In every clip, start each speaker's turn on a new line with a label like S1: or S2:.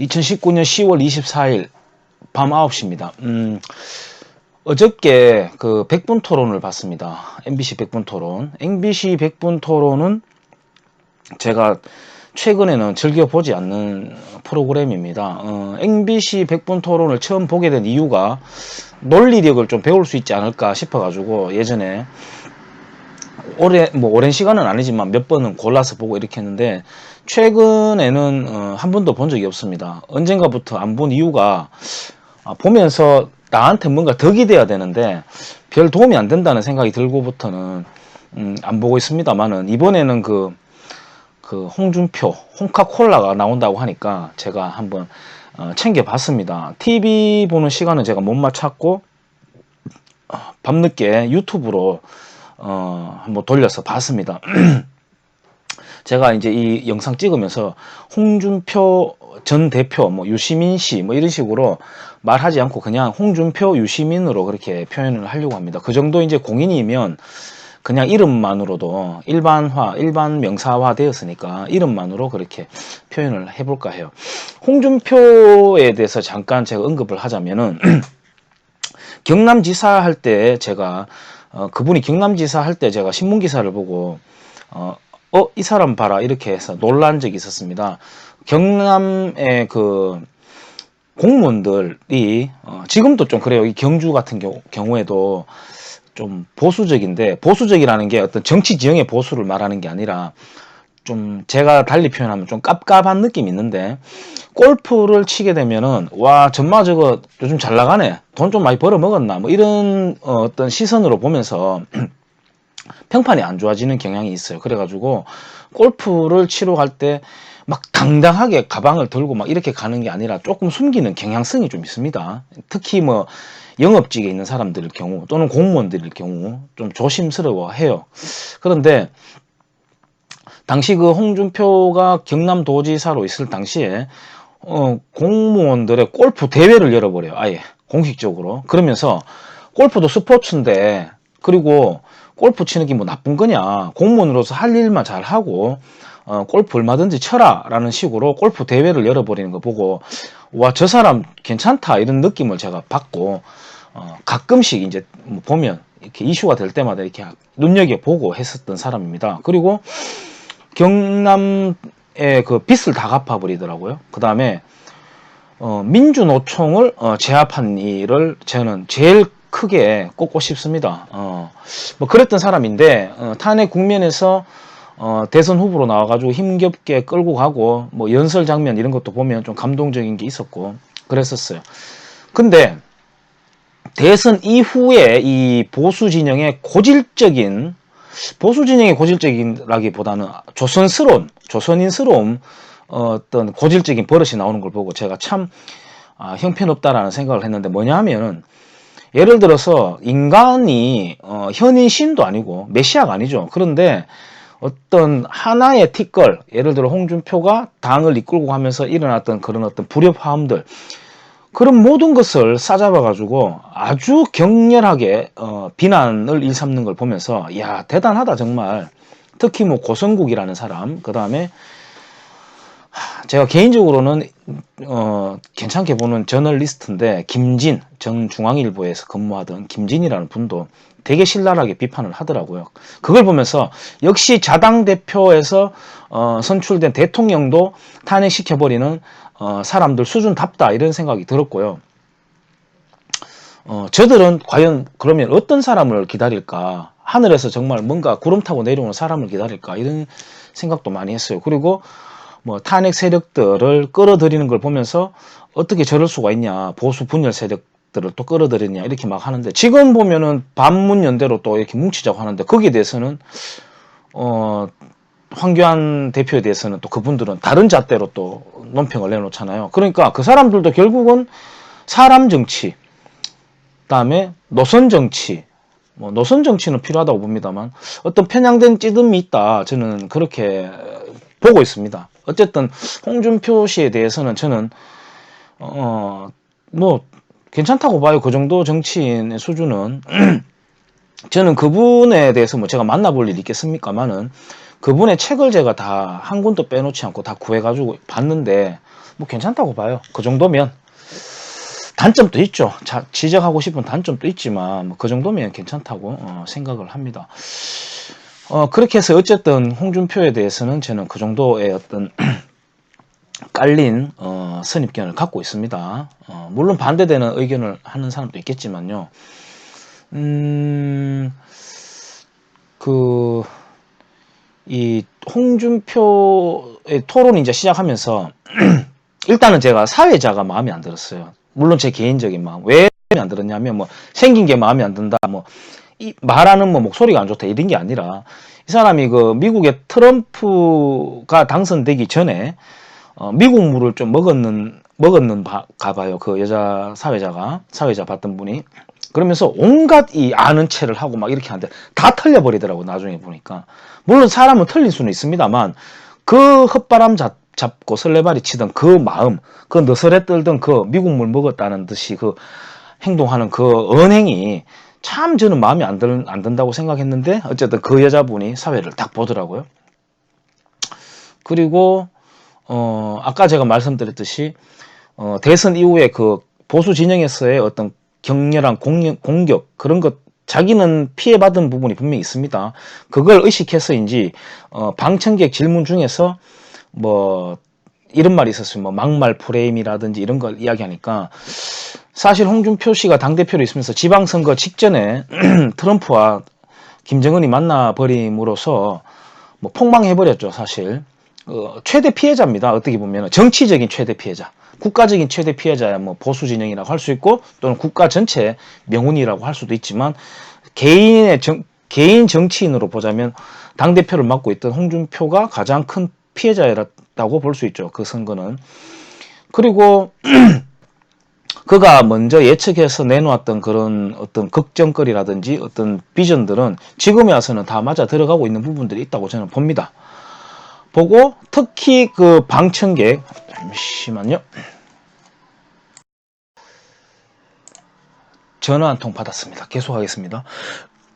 S1: 2019년 10월 24일 밤 9시입니다. 음, 어저께 그 100분 토론을 봤습니다. MBC 100분 토론. MBC 100분 토론은 제가 최근에는 즐겨 보지 않는 프로그램입니다. 어, MBC 100분 토론을 처음 보게 된 이유가 논리력을 좀 배울 수 있지 않을까 싶어가지고 예전에 오래 뭐 오랜 시간은 아니지만 몇 번은 골라서 보고 이렇게 했는데 최근에는 어, 한 번도 본 적이 없습니다. 언젠가부터 안 본 이유가 아, 보면서 나한테 뭔가 덕이 돼야 되는데 별 도움이 안 된다는 생각이 들고부터는 음, 안 보고 있습니다만은 이번에는 그, 그 홍준표 홍카콜라가 나온다고 하니까 제가 한번 어, 챙겨봤습니다. TV 보는 시간은 제가 못 맞췄고 어, 밤늦게 유튜브로 어, 한번 돌려서 봤습니다. 제가 이제 이 영상 찍으면서 홍준표 전 대표, 뭐 유시민 씨, 뭐 이런 식으로 말하지 않고 그냥 홍준표 유시민으로 그렇게 표현을 하려고 합니다. 그 정도 이제 공인이면 그냥 이름만으로도 일반화, 일반 명사화 되었으니까 이름만으로 그렇게 표현을 해볼까 해요. 홍준표에 대해서 잠깐 제가 언급을 하자면은 경남지사 할 때 제가 어, 그분이 경남지사 할 때 제가 신문 기사를 보고 어, 어, 이 사람 봐라 이렇게 해서 놀란 적이 있었습니다. 경남의 그 공무원들이 어, 지금도 좀 그래요. 이 경주 같은 경우, 경우에도 좀 보수적인데 보수적이라는 게 어떤 정치 지형의 보수를 말하는 게 아니라 좀 제가 달리 표현하면 좀 깝깝한 느낌이 있는데 골프를 치게 되면은 와 정말 저거 요즘 잘 나가네 돈 좀 많이 벌어 먹었나 뭐 이런 어, 어떤 시선으로 보면서 평판이 안 좋아지는 경향이 있어요. 그래가지고 골프를 치러 갈 때 막 당당하게 가방을 들고 막 이렇게 가는 게 아니라 조금 숨기는 경향성이 좀 있습니다. 특히 뭐 영업직에 있는 사람들일 경우 또는 공무원들일 경우 좀 조심스러워 해요. 그런데 당시 그 홍준표가 경남도지사로 있을 당시에 어, 공무원들의 골프 대회를 열어버려요. 아예 공식적으로. 그러면서 골프도 스포츠인데 그리고 골프 치는 게 뭐 나쁜 거냐. 공무원으로서 할 일만 잘 하고 어, 골프 얼마든지 쳐라 라는 식으로 골프 대회를 열어버리는 거 보고 와 저 사람 괜찮다 이런 느낌을 제가 받고 어, 가끔씩 이제 뭐 보면 이렇게 이슈가 될 때마다 이렇게 눈여겨 보고 했었던 사람입니다. 그리고 경남의 그 빚을 다 갚아버리더라고요. 그 다음에 어, 민주노총을 어, 제압한 일을 저는 제일 크게 꼽고 싶습니다. 어, 뭐 그랬던 사람인데 어, 탄핵 국면에서 어, 대선 후보로 나와가지고 힘겹게 끌고 가고 뭐 연설 장면 이런 것도 보면 좀 감동적인 게 있었고 그랬었어요. 근데 대선 이후에 이 보수 진영의 고질적인 보수 진영의 고질적인라기보다는 조선스러운 조선인스러운 어떤 고질적인 버릇이 나오는 걸 보고 제가 참 아, 형편없다라는 생각을 했는데 뭐냐면은 예를 들어서 인간이 어, 현인 신도 아니고 메시아가 아니죠. 그런데 어떤 하나의 티끌, 예를 들어 홍준표가 당을 이끌고 가면서 일어났던 그런 어떤 불협화음들, 그런 모든 것을 싸잡아 가지고 아주 격렬하게 어, 비난을 일삼는 걸 보면서 야 대단하다 정말 특히 뭐 고성국이라는 사람 그 다음에 제가 개인적으로는 어, 괜찮게 보는 저널리스트인데 김진 전 중앙일보에서 근무하던 김진이라는 분도 되게 신랄하게 비판을 하더라고요. 그걸 보면서 역시 자당 대표에서 어, 선출된 대통령도 탄핵시켜버리는 어, 사람들 수준답다 이런 생각이 들었고요. 어, 저들은 과연 그러면 어떤 사람을 기다릴까? 하늘에서 정말 뭔가 구름 타고 내려오는 사람을 기다릴까? 이런 생각도 많이 했어요. 그리고 뭐 탄핵 세력들을 끌어들이는 걸 보면서 어떻게 저럴 수가 있냐 보수 분열 세력들을 또 끌어들이냐 이렇게 막 하는데 지금 보면은 반문 연대로 또 이렇게 뭉치자고 하는데 거기에 대해서는 어 황교안 대표에 대해서는 또 그분들은 다른 잣대로 또 논평을 내놓잖아요. 그러니까 그 사람들도 결국은 사람 정치, 그다음에 노선 정치, 뭐 노선 정치는 필요하다고 봅니다만 어떤 편향된 찌듦이 있다. 저는 그렇게 보고 있습니다. 어쨌든 홍준표 씨에 대해서는 저는 어 뭐 괜찮다고 봐요. 그 정도 정치인의 수준은 저는 그분에 대해서 뭐 제가 만나볼 일이 있겠습니까만은 그분의 책을 제가 다 한 권도 빼놓지 않고 다 구해가지고 봤는데 뭐 괜찮다고 봐요. 그 정도면 단점도 있죠. 자, 지적하고 싶은 단점도 있지만 뭐그 정도면 괜찮다고 어, 생각을 합니다. 어, 그렇게 해서 어쨌든 홍준표에 대해서는 저는 그 정도의 어떤 깔린 어, 선입견을 갖고 있습니다. 어, 물론 반대되는 의견을 하는 사람도 있겠지만요. 음, 그, 이 홍준표의 토론이 이제 시작하면서 일단은 제가 사회자가 마음에 안 들었어요. 물론 제 개인적인 마음. 왜 안 들었냐면 뭐 생긴 게 마음에 안 든다. 뭐 이 말하는 뭐 목소리가 안 좋다 이런 게 아니라 이 사람이 그 미국의 트럼프가 당선되기 전에 어, 미국 물을 좀 먹었는 먹었는 바, 가봐요. 그 여자 사회자가 사회자 봤던 분이 그러면서 온갖 이 아는 체를 하고 막 이렇게 하는데 다 틀려버리더라고 나중에 보니까 물론 사람은 틀릴 수는 있습니다만 그 헛바람 잡, 잡고 설레발이 치던 그 마음 그 너설에 떨던 그 미국 물 먹었다는 듯이 그 행동하는 그 언행이 참 저는 마음에 안, 들, 안 든다고 생각했는데 어쨌든 그 여자분이 사회를 딱 보더라고요. 그리고 어 아까 제가 말씀드렸듯이 어 대선 이후에 그 보수 진영에서의 어떤 격렬한 공격, 공격 그런 것 자기는 피해받은 부분이 분명히 있습니다. 그걸 의식해서인지 어 방청객 질문 중에서 뭐 이런 말이 있었어요. 뭐 막말 프레임이라든지 이런 걸 이야기하니까 사실 홍준표 씨가 당 대표로 있으면서 지방선거 직전에 트럼프와 김정은이 만나 버림으로써 뭐 폭망해 버렸죠, 사실. 어, 최대 피해자입니다. 어떻게 보면 정치적인 최대 피해자. 국가적인 최대 피해자야 뭐 보수 진영이라고 할 수 있고 또는 국가 전체 명운이라고 할 수도 있지만 개인의 정, 개인 정치인으로 보자면 당 대표를 맡고 있던 홍준표가 가장 큰 피해자였다고 볼 수 있죠. 그 선거는 그리고 그가 먼저 예측해서 내놓았던 그런 어떤 걱정거리라든지 어떤 비전들은 지금에 와서는 다 맞아 들어가고 있는 부분들이 있다고 저는 봅니다. 보고 특히 그 방청객 잠시만요. 전화 한 통 받았습니다. 계속하겠습니다.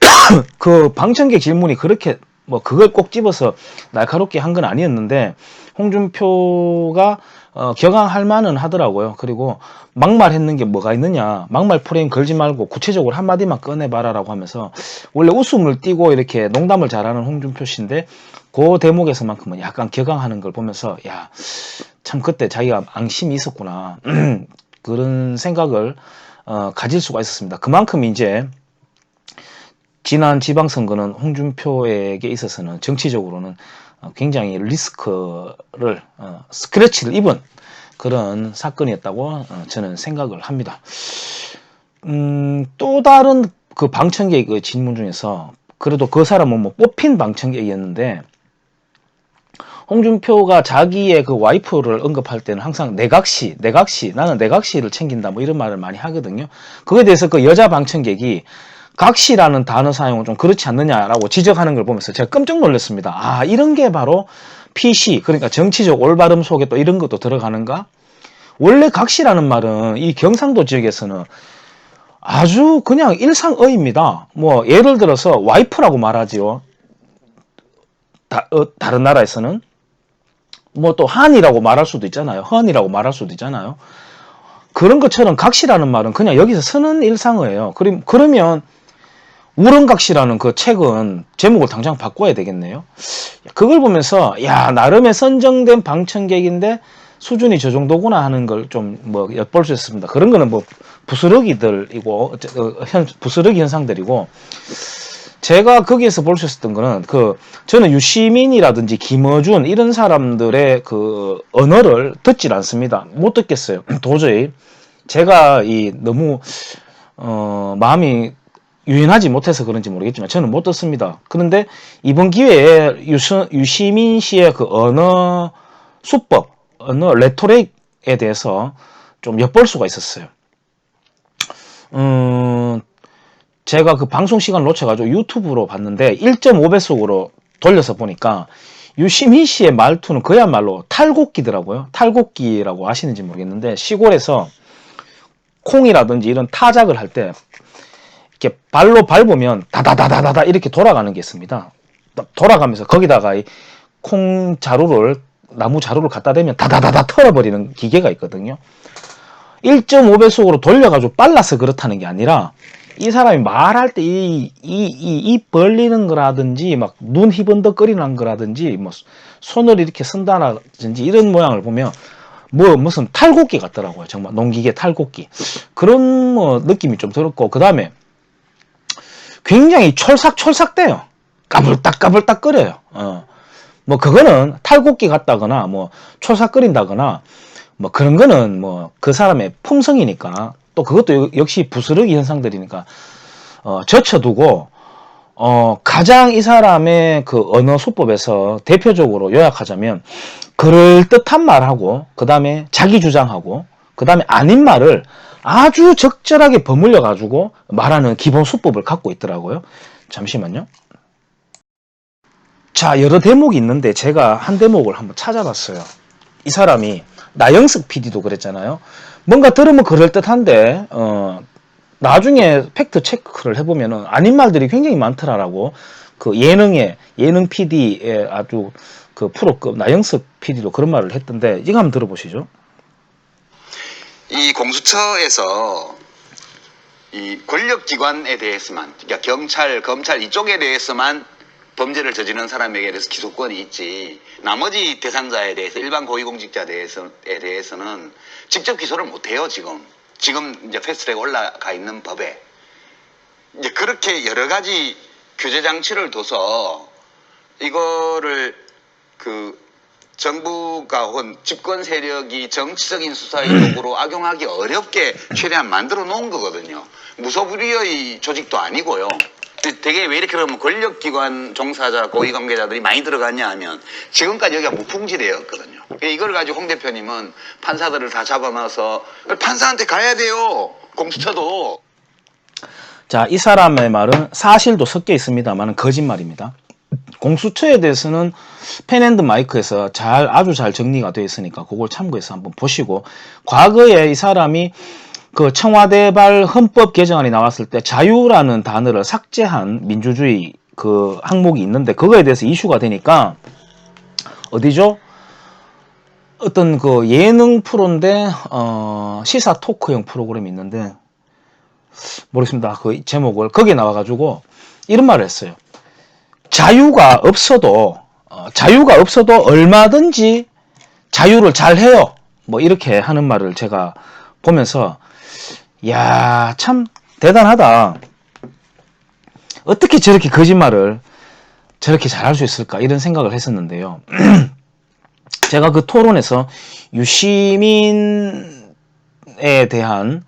S1: 그 방청객 질문이 그렇게 뭐 그걸 꼭 집어서 날카롭게 한 건 아니었는데 홍준표가 어, 격앙할 만은 하더라고요. 그리고 막말 했는 게 뭐가 있느냐. 막말 프레임 걸지 말고 구체적으로 한마디만 꺼내봐라라고 하면서 원래 웃음을 띠고 이렇게 농담을 잘하는 홍준표 씨인데 그 대목에서만큼은 약간 격앙하는 걸 보면서 야 참 그때 자기가 앙심이 있었구나 그런 생각을 어, 가질 수가 있었습니다. 그만큼 이제 지난 지방선거는 홍준표에게 있어서는 정치적으로는 어, 굉장히 리스크를 어, 스크래치를 입은 그런 사건이었다고 어, 저는 생각을 합니다. 음, 또 다른 그 방청객 의 질문 중에서 그래도 그 사람은 뭐 뽑힌 방청객이었는데 홍준표가 자기의 그 와이프를 언급할 때는 항상 내각시, 내각시, 나는 내각시를 챙긴다 뭐 이런 말을 많이 하거든요. 그거에 대해서 그 여자 방청객이 각시라는 단어 사용은 좀 그렇지 않느냐라고 지적하는 걸 보면서 제가 깜짝 놀랐습니다. 아, 이런 게 바로 PC, 그러니까 정치적 올바름 속에 또 이런 것도 들어가는가? 원래 각시라는 말은 이 경상도 지역에서는 아주 그냥 일상어입니다. 뭐, 예를 들어서 와이프라고 말하지요. 다, 어, 다른 나라에서는. 뭐 또 한이라고 말할 수도 있잖아요. 헌이라고 말할 수도 있잖아요. 그런 것처럼 각시라는 말은 그냥 여기서 쓰는 일상어예요. 그럼, 그러면 우렁각시라는 그 책은 제목을 당장 바꿔야 되겠네요. 그걸 보면서 야 나름의 선정된 방청객인데 수준이 저 정도구나 하는 걸 좀 뭐 엿볼 수 있습니다. 그런 거는 뭐 부스러기들이고 어, 현 부스러기 현상들이고 제가 거기에서 볼 수 있었던 거는 그 저는 유시민이라든지 김어준 이런 사람들의 그 언어를 듣질 않습니다. 못 듣겠어요. 도저히 제가 이 너무 어 마음이 유연하지 못해서 그런지 모르겠지만 저는 못 듣습니다. 그런데 이번 기회에 유시, 유시 민 씨의 그 언어 수법, 언어 레토릭에 대해서 좀 엿볼 수가 있었어요. 음, 제가 그 방송 시간을 놓쳐가지고 유튜브로 봤는데 1.5배속으로 돌려서 보니까 유시민 씨의 말투는 그야말로 탈곡기더라고요. 탈곡기라고 아시는지 모르겠는데 시골에서 콩이라든지 이런 타작을 할때 이렇게 발로 밟으면 다다다다다다 이렇게 돌아가는 게 있습니다. 돌아가면서 거기다가 이 콩 자루를 나무 자루를 갖다 대면 다다다다 털어버리는 기계가 있거든요. 1.5배속으로 돌려가지고 빨라서 그렇다는 게 아니라 이 사람이 말할 때 이이이입 벌리는 거라든지 막 눈 희번덕거리는 거라든지 뭐 손을 이렇게 쓴다든지 이런 모양을 보면 뭐 무슨 탈곡기 같더라고요. 정말 농기계 탈곡기 그런 뭐 느낌이 좀 들었고 그 다음에 굉장히 촐싹촐싹대요. 까불딱 까불딱 거려요. 어. 뭐 그거는 탈곡기 같다거나 뭐 촐싹거린다거나 뭐 그런 거는 뭐 그 사람의 품성이니까 또 그것도 여- 역시 부스러기 현상들이니까 어 젖혀두고 어 가장 이 사람의 그 언어 수법에서 대표적으로 요약하자면 그럴 듯한 말하고 그 다음에 자기 주장하고 그 다음에 아닌 말을 아주 적절하게 버물려 가지고 말하는 기본 수법을 갖고 있더라고요. 잠시만요. 자, 여러 대목이 있는데 제가 한 대목을 한번 찾아봤어요. 이 사람이 나영석 PD도 그랬잖아요. 뭔가 들으면 그럴듯한데 어, 나중에 팩트 체크를 해보면은 아닌 말들이 굉장히 많더라라고. 그 예능에 예능 PD의 아주 그 프로급 나영석 PD도 그런 말을 했던데 이거 한번 들어보시죠.
S2: 이 공수처에서 이 권력기관에 대해서만, 그러니까 경찰, 검찰 이쪽에 대해서만 범죄를 저지른 사람에게 대해서 기소권이 있지, 나머지 대상자에 대해서 일반 고위공직자에 대해서에 대해서는 직접 기소를 못 해요 지금. 지금 이제 패스트트랙 올라가 있는 법에 이제 그렇게 여러 가지 규제 장치를 둬서 이거를 그 정부가 혹은 집권 세력이 정치적인 수사의 도구로 악용하기 어렵게 최대한 만들어 놓은 거거든요. 무소불위의 조직도 아니고요. 되게 왜 이렇게 그러면 권력기관 종사자 고위 관계자들이 많이 들어갔냐 하면 지금까지 여기가 무풍지대였거든요. 그러니까 이걸 가지고 홍 대표님은 판사들을 다 잡아놔서 판사한테 가야 돼요. 공수처도.
S1: 자, 이 사람의 말은 사실도 섞여 있습니다만 거짓말입니다. 공수처에 대해서는 펜앤드 마이크에서 잘 아주 잘 정리가 되어 있으니까 그걸 참고해서 한번 보시고 과거에 이 사람이 그 청와대발 헌법 개정안이 나왔을 때 자유라는 단어를 삭제한 민주주의 그 항목이 있는데 그거에 대해서 이슈가 되니까 어디죠? 어떤 그 예능 프로인데 어 시사 토크형 프로그램이 있는데 모르겠습니다. 그 제목을 거기에 나와가지고 이런 말을 했어요. 자유가 없어도 어, 자유가 없어도 얼마든지 자유를 잘 해요. 뭐 이렇게 하는 말을 제가 보면서 야 참 대단하다. 어떻게 저렇게 거짓말을 저렇게 잘할 수 있을까 이런 생각을 했었는데요. 제가 그 토론에서 유시민에 대한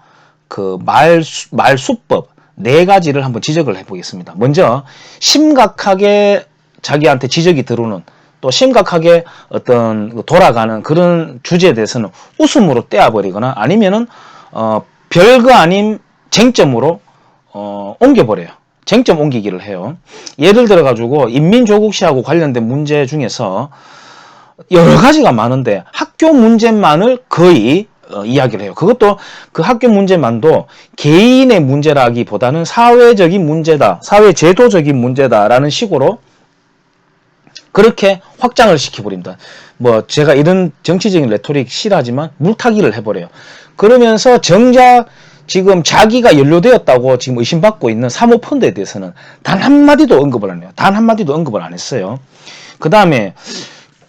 S1: 그 말, 말수법 네 가지를 한번 지적을 해보겠습니다. 먼저, 심각하게 자기한테 지적이 들어오는 또 심각하게 어떤 그 돌아가는 그런 주제에 대해서는 웃음으로 떼어버리거나 아니면은, 어, 별거 아닌 쟁점으로, 어, 옮겨버려요. 쟁점 옮기기를 해요. 예를 들어 가지고, 인민조국 시하고 관련된 문제 중에서 여러 가지가 많은데 학교 문제만을 거의 어, 이야기를 해요. 그것도 그 학교 문제만도 개인의 문제라기보다는 사회적인 문제다, 사회 제도적인 문제다라는 식으로 그렇게 확장을 시켜버립니다. 뭐 제가 이런 정치적인 레토릭 싫어하지만 물타기를 해버려요. 그러면서 정작 지금 자기가 연루되었다고 지금 의심받고 있는 사모펀드에 대해서는 단 한마디도 언급을 안 해요. 단 한마디도 언급을 안 했어요. 그 다음에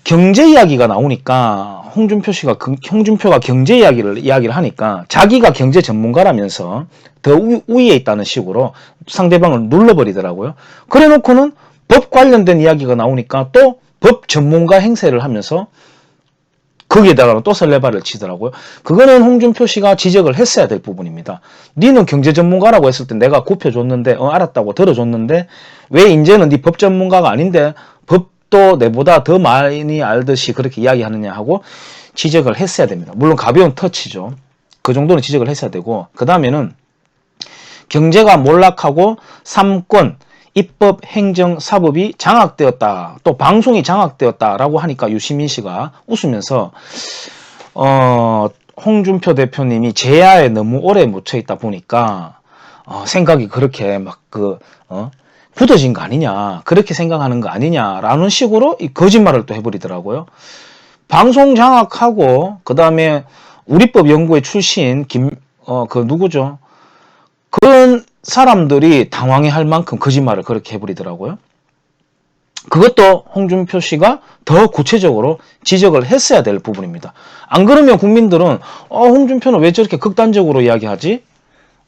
S1: 경제 이야기가 나오니까 홍준표 씨가 그- 홍준표가 경제 이야기를 이야기를 하니까 자기가 경제 전문가라면서 더 우, 우위에 있다는 식으로 상대방을 눌러버리더라고요. 그래놓고는 법 관련된 이야기가 나오니까 또 법 전문가 행세를 하면서 거기에다가 또 설레발을 치더라고요. 그거는 홍준표 씨가 지적을 했어야 될 부분입니다. 니는 경제 전문가라고 했을 때 내가 굽혀줬는데, 어, 알았다고 들어줬는데, 왜 이제는 네법 전문가가 아닌데, 법 도 내보다 더 많이 알듯이 그렇게 이야기하느냐 하고 지적을 했어야 됩니다. 물론 가벼운 터치죠. 그 정도는 지적을 했어야 되고, 그 다음에는 경제가 몰락하고 삼권, 입법, 행정, 사법이 장악되었다. 또 방송이 장악되었다라고 하니까 유시민 씨가 웃으면서 어, 홍준표 대표님이 제야에 너무 오래 묻혀 있다 보니까 어, 생각이 그렇게 막그 어, 굳어진 거 아니냐 그렇게 생각하는 거 아니냐라는 식으로 이 거짓말을 또 해버리더라고요. 방송 장악하고 그 다음에 우리법 연구회 출신 김 어 그 누구죠? 그런 사람들이 당황해 할 만큼 거짓말을 그렇게 해버리더라고요. 그것도 홍준표 씨가 더 구체적으로 지적을 했어야 될 부분입니다. 안 그러면 국민들은 어, 홍준표는 왜 저렇게 극단적으로 이야기하지?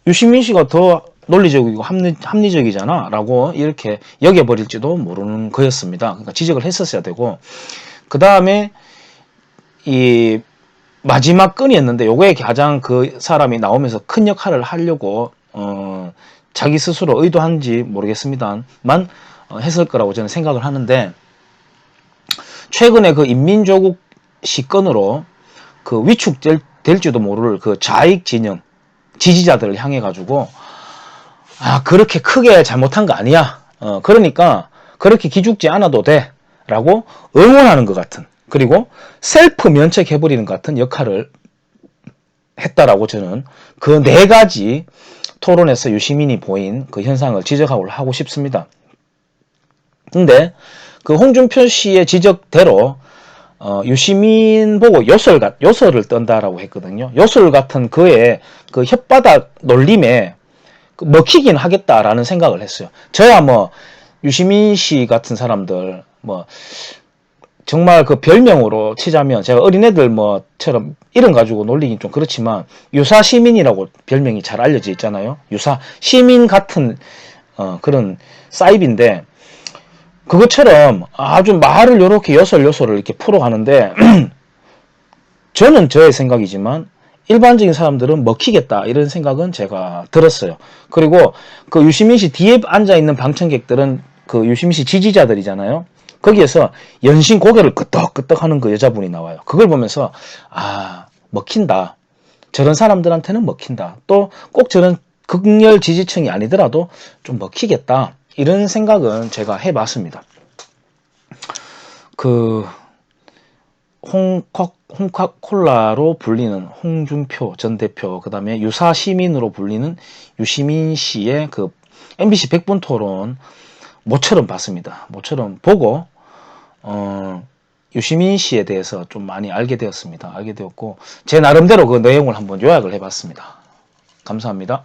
S1: 유시민 씨가 더 논리적이고 합리, 합리적이잖아 라고 이렇게 여겨버릴지도 모르는 거였습니다. 그러니까 지적을 했었어야 되고 그 다음에 이 마지막 건이었는데 요거에 가장 그 사람이 나오면서 큰 역할을 하려고 어, 자기 스스로 의도한지 모르겠습니다만 어, 했을 거라고 저는 생각을 하는데 최근에 그 인민조국 시건으로 그 위축될 될지도 모를 그 좌익 진영 지지자들을 향해 가지고 아 그렇게 크게 잘못한 거 아니야. 어 그러니까 그렇게 기죽지 않아도 돼 라고 응원하는 것 같은 그리고 셀프 면책해 버리는 것 같은 역할을 했다라고 저는 그 네 가지 토론에서 유시민이 보인 그 현상을 지적하고 하고 싶습니다. 근데 그 홍준표 씨의 지적대로 어, 유시민 보고 요설 같 요설을 떤다라고 했거든요. 요설 같은 그의 그 혓바닥 놀림에 그 먹히긴 하겠다라는 생각을 했어요. 저야 뭐 유시민 씨 같은 사람들 뭐 정말 그 별명으로 치자면 제가 어린애들 뭐처럼 이름 가지고 놀리긴 좀 그렇지만 유사 시민이라고 별명이 잘 알려져 있잖아요. 유사 시민 같은 어, 그런 사입인데 그것처럼 아주 말을 요렇게 요설요설을 이렇게 풀어가는데 저는 저의 생각이지만 일반적인 사람들은 먹히겠다 이런 생각은 제가 들었어요. 그리고 그 유시민 씨 뒤에 앉아 있는 방청객들은 그 유시민 씨 지지자들이잖아요. 거기에서 연신 고개를 끄덕끄덕 하는 그 여자분이 나와요. 그걸 보면서 아 먹힌다. 저런 사람들한테는 먹힌다. 또 꼭 저런 극렬 지지층이 아니더라도 좀 먹히겠다. 이런 생각은 제가 해봤습니다. 그 홍콕 홍카콜라로 불리는 홍준표 전 대표, 그 다음에 유사 시민으로 불리는 유시민 씨의 그 MBC 백분 토론 모처럼 봤습니다. 모처럼 보고 어, 유시민 씨에 대해서 좀 많이 알게 되었습니다. 알게 되었고 제 나름대로 그 내용을 한번 요약을 해봤습니다. 감사합니다.